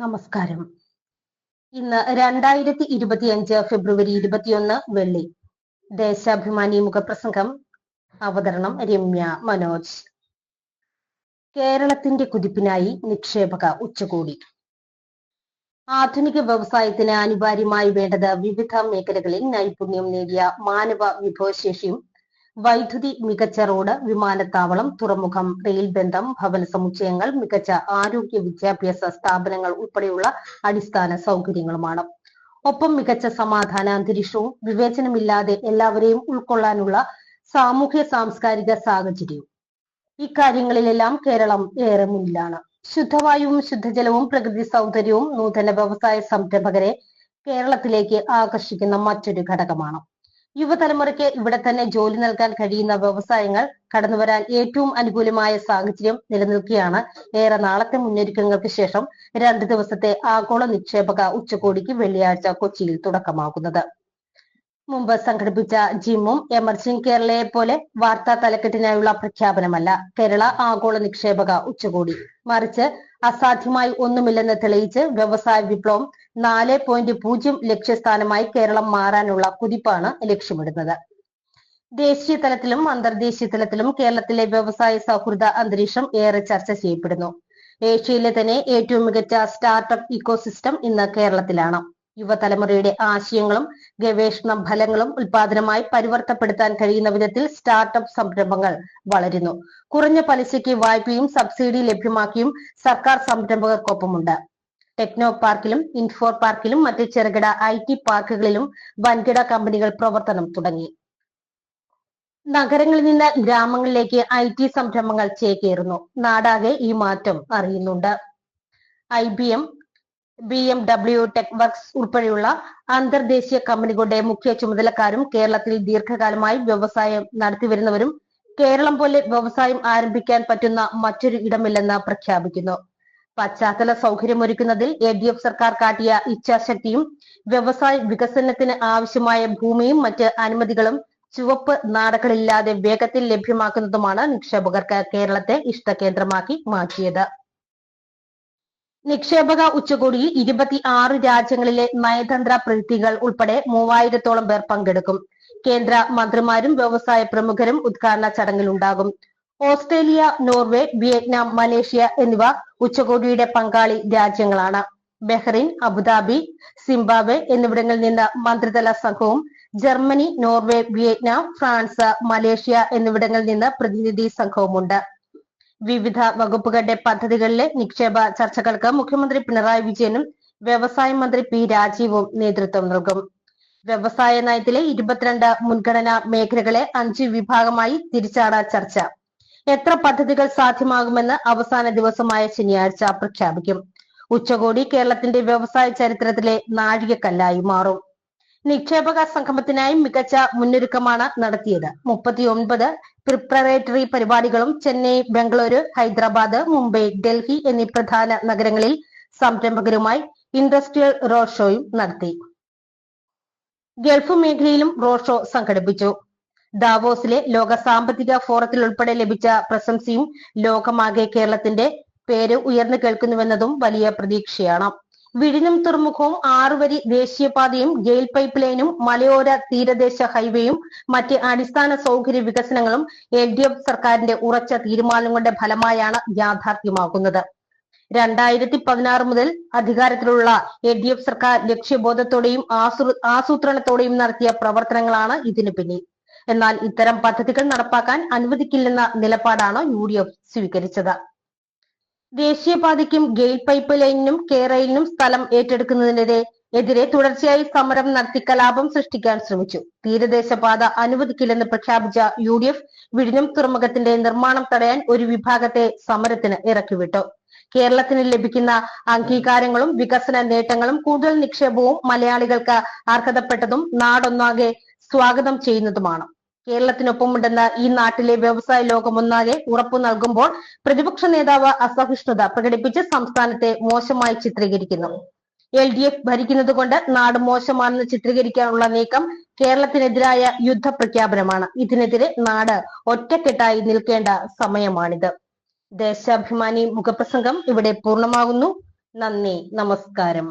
നമസ്കാരം. ഇന്ന് രണ്ടായിരത്തി ഇരുപത്തിയഞ്ച് ഫെബ്രുവരി ഇരുപത്തിയൊന്ന് വെള്ളി. ദേശാഭിമാനി മുഖപ്രസംഗം. അവതരണം രമ്യ മനോജ്. കേരളത്തിന്റെ കുതിപ്പിനായി നിക്ഷേപക ഉച്ചകോടി. ആധുനിക വ്യവസായത്തിന് അനിവാര്യമായി വേണ്ടത് വിവിധ മേഖലകളിൽ നൈപുണ്യം നേടിയ മാനവ വിഭവശേഷിയും വൈദ്യുതി മികച്ച റോഡ് വിമാനത്താവളം തുറമുഖം റെയിൽ ബന്ധം ഭവന സമുച്ചയങ്ങൾ മികച്ച ആരോഗ്യ വിദ്യാഭ്യാസ സ്ഥാപനങ്ങൾ ഉൾപ്പെടെയുള്ള അടിസ്ഥാന സൗകര്യങ്ങളുമാണ്. ഒപ്പം മികച്ച സമാധാന അന്തരീക്ഷവും വിവേചനമില്ലാതെ എല്ലാവരെയും ഉൾക്കൊള്ളാനുള്ള സാമൂഹ്യ സാംസ്കാരിക സാഹചര്യവും. ഇക്കാര്യങ്ങളിലെല്ലാം കേരളം ഏറെ മുന്നിലാണ്. ശുദ്ധവായുവും ശുദ്ധജലവും പ്രകൃതി സൗന്ദര്യവും നൂതന വ്യവസായ സംരംഭകരെ കേരളത്തിലേക്ക് ആകർഷിക്കുന്ന മറ്റൊരു ഘടകമാണ്. യുവതലമുറയ്ക്ക് ഇവിടെ തന്നെ ജോലി നൽകാൻ കഴിയുന്ന വ്യവസായങ്ങൾ കടന്നുവരാൻ ഏറ്റവും അനുകൂലമായ സാഹചര്യം നിലനിൽക്കുകയാണ്. ഏറെ നാളത്തെ മുന്നൊരുക്കങ്ങൾക്ക് ശേഷം രണ്ട് ദിവസത്തെ ആഗോള നിക്ഷേപക ഉച്ചകോടിക്ക് വെള്ളിയാഴ്ച കൊച്ചിയിൽ തുടക്കമാകുന്നത്. മുമ്പ് സംഘടിപ്പിച്ച ജിമ്മും എമർജിംഗ് കേരളയെ പോലെ വാർത്താ തലക്കെട്ടിനായുള്ള പ്രഖ്യാപനമല്ല. കേരള ആഗോള നിക്ഷേപക ഉച്ചകോടി. മറിച്ച് അസാധ്യമായി ഒന്നുമില്ലെന്ന് തെളിയിച്ച് വ്യവസായ വിപ്ലവം നാല് പോയിന്റ് പൂജ്യം ലക്ഷ്യസ്ഥാനമായി കേരളം മാറാനുള്ള കുതിപ്പാണ് ലക്ഷ്യമിടുന്നത്. ദേശീയ തലത്തിലും അന്തർദേശീയ തലത്തിലും കേരളത്തിലെ വ്യവസായ സൗഹൃദ അന്തരീക്ഷം ഏറെ ചർച്ച ചെയ്യപ്പെടുന്നു. ഏഷ്യയിലെ തന്നെ ഏറ്റവും മികച്ച സ്റ്റാർട്ടപ്പ് ഇക്കോസിസ്റ്റം ഇന്ന് കേരളത്തിലാണ്. യുവതലമുറയുടെ ആശയങ്ങളും ഗവേഷണ ഫലങ്ങളും ഉൽപാദനമായി പരിവർത്തപ്പെടുത്താൻ കഴിയുന്ന വിധത്തിൽ സ്റ്റാർട്ടപ്പ് സംരംഭങ്ങൾ വളരുന്നു. കുറഞ്ഞ പലിശയ്ക്ക് വായ്പയും സബ്സിഡി ലഭ്യമാക്കിയും സർക്കാർ സംരംഭകർക്കൊപ്പമുണ്ട്. ടെക്നോ പാർക്കിലും ഇൻഫോർ പാർക്കിലും മറ്റ് ചെറുകിട ഐ ടി പാർക്കുകളിലും വൻകിട കമ്പനികൾ പ്രവർത്തനം തുടങ്ങി. നഗരങ്ങളിൽ നിന്ന് ഗ്രാമങ്ങളിലേക്ക് ഐ ടി സംരംഭങ്ങൾ ചേക്കേറുന്നു. നാടാകെ ഈ മാറ്റം അറിയുന്നുണ്ട്. I B M B M W Tech Works ഉൾപ്പെടെയുള്ള അന്തർദേശീയ കമ്പനികളുടെ മുഖ്യ ചുമതലക്കാരും കേരളത്തിൽ ദീർഘകാലമായി വ്യവസായം നടത്തിവരുന്നവരും കേരളം പോലെ വ്യവസായം ആരംഭിക്കാൻ പറ്റുന്ന മറ്റൊരു ഇടമില്ലെന്ന് പ്രഖ്യാപിക്കുന്നു. പശ്ചാത്തല സൗകര്യമൊരുക്കുന്നതിൽ എ ഡി എഫ് സർക്കാർ കാട്ടിയ ഇച്ഛാശക്തിയും വ്യവസായ വികസനത്തിന് ആവശ്യമായ ഭൂമിയും മറ്റ് അനുമതികളും ചുവപ്പ് നാടകളില്ലാതെ വേഗത്തിൽ ലഭ്യമാക്കുന്നതുമാണ് നിക്ഷേപകർക്ക് കേരളത്തെ ഇഷ്ടകേന്ദ്രമാക്കി മാറ്റിയത്. നിക്ഷേപക ഉച്ചകോടിയിൽ ഇരുപത്തി ആറ് രാജ്യങ്ങളിലെ നയതന്ത്ര പ്രതിനിധികൾ ഉൾപ്പെടെ മൂവായിരത്തോളം പേർ പങ്കെടുക്കും. കേന്ദ്ര മന്ത്രിമാരും വ്യവസായ പ്രമുഖരും ഉദ്ഘാടന ചടങ്ങിലുണ്ടാകും. ഓസ്ട്രേലിയ നോർവേ വിയറ്റ്നാം മലേഷ്യ എന്നിവ ഉച്ചകോടിയുടെ പങ്കാളി രാജ്യങ്ങളാണ്. ബഹ്റിൻ അബുദാബി സിംബാബ്വെ എന്നിവിടങ്ങളിൽ നിന്ന് മന്ത്രിതല സംഘവും Germany Norway Vietnam France Malaysia എന്നിവിടങ്ങളിൽ നിന്ന് പ്രതിനിധി സംഘവുമുണ്ട്. വിവിധ വകുപ്പുകളുടെ പദ്ധതികളിലെ നിക്ഷേപ ചർച്ചകൾക്ക് മുഖ്യമന്ത്രി പിണറായി വിജയനും വ്യവസായ മന്ത്രി പി രാജീവും നേതൃത്വം നൽകും. വ്യവസായ നയത്തിലെ ഇരുപത്തിരണ്ട് മുൻഗണനാ മേഖലകളെ അഞ്ച് വിഭാഗമായി തിരിച്ചാണ് ചർച്ച. എത്ര പദ്ധതികൾ സാധ്യമാകുമെന്ന് അവസാന ദിവസമായ ശനിയാഴ്ച പ്രഖ്യാപിക്കും. ഉച്ചകോടി കേരളത്തിന്റെ വ്യവസായ ചരിത്രത്തിലെ നാഴികക്കല്ലായി മാറും. നിക്ഷേപക സംഗമത്തിനായി മികച്ച മുന്നൊരുക്കമാണ് നടത്തിയത്. മുപ്പത്തിയൊൻപത് പ്രിപ്പറേറ്ററി പരിപാടികളും ചെന്നൈ ബംഗളൂരു ഹൈദരാബാദ് മുംബൈ ഡൽഹി എന്നീ പ്രധാന നഗരങ്ങളിൽ സംരംഭകരുമായി ഇൻഡസ്ട്രിയൽ റോഡ് ഷോയും നടത്തി. ഗൾഫ് മേഖലയിലും റോഡ് ഷോ സംഘടിപ്പിച്ചു. ദാവോസിലെ ലോക സാമ്പത്തിക ഫോറത്തിൽ ഉൾപ്പെടെ ലഭിച്ച പ്രശംസയും ലോകമാകെ കേരളത്തിന്റെ പേര് ഉയർന്നു കേൾക്കുന്നുവെന്നതും വലിയ പ്രതീക്ഷയാണ്. വിഴിഞ്ഞം തുറമുഖവും ആറുവരി ദേശീയപാതയും ഗെയിൽ പൈപ്പ് ലൈനും മലയോര തീരദേശ ഹൈവേയും മറ്റ് അടിസ്ഥാന സൗകര്യ വികസനങ്ങളും എൽ ഡി എഫ് സർക്കാരിന്റെ ഉറച്ച തീരുമാനങ്ങളുടെ ഫലമായാണ് യാഥാർത്ഥ്യമാകുന്നത്. രണ്ടായിരത്തി പതിനാറ് മുതൽ അധികാരത്തിലുള്ള എൽ ഡി എഫ് സർക്കാർ ലക്ഷ്യബോധത്തോടെയും ആസൂ ആസൂത്രണത്തോടെയും നടത്തിയ പ്രവർത്തനങ്ങളാണ് ഇതിനു പിന്നിൽ. എന്നാൽ ഇത്തരം പദ്ധതികൾ നടപ്പാക്കാൻ അനുവദിക്കില്ലെന്ന നിലപാടാണ് യു ഡി എഫ് സ്വീകരിച്ചത്. ദേശീയപാതയ്ക്കും ഗെയിൽ പൈപ്പ് ലൈനിനും കേരളിനും സ്ഥലം ഏറ്റെടുക്കുന്നതിനെതിരെ എതിരെ തുടർച്ചയായി സമരം നടത്തി കലാപം സൃഷ്ടിക്കാൻ ശ്രമിച്ചു. തീരദേശപാത അനുവദിക്കില്ലെന്ന് പ്രഖ്യാപിച്ച യു ഡി എഫ് വിഴിഞ്ഞം തുറമുഖത്തിന്റെ നിർമ്മാണം തടയാൻ ഒരു വിഭാഗത്തെ സമരത്തിന് ഇറക്കിവിട്ടു. കേരളത്തിന് ലഭിക്കുന്ന അംഗീകാരങ്ങളും വികസന നേട്ടങ്ങളും കൂടുതൽ നിക്ഷേപവും മലയാളികൾക്ക് അർഹതപ്പെട്ടതും നാടൊന്നാകെ സ്വാഗതം ചെയ്യുന്നതുമാണ്. കേരളത്തിനൊപ്പമുണ്ടെന്ന് ഈ നാട്ടിലെ വ്യവസായ ലോകം ലോകമൊന്നാകെ ഉറപ്പു നൽകുമ്പോൾ പ്രതിപക്ഷ നേതാവ് അസഹിഷ്ണുത പ്രകടിപ്പിച്ച് സംസ്ഥാനത്തെ മോശമായി ചിത്രീകരിക്കുന്നു. എൽ ഡി എഫ് ഭരിക്കുന്നത് കൊണ്ട് നാട് മോശമാണെന്ന് ചിത്രീകരിക്കാനുള്ള നീക്കം കേരളത്തിനെതിരായ യുദ്ധപ്രഖ്യാപനമാണ്. ഇതിനെതിരെ നാട് ഒറ്റക്കെട്ടായി നിൽക്കേണ്ട സമയമാണിത്. ദേശാഭിമാനി മുഖപ്രസംഗം ഇവിടെ പൂർണമാകുന്നു. നന്ദി നമസ്കാരം.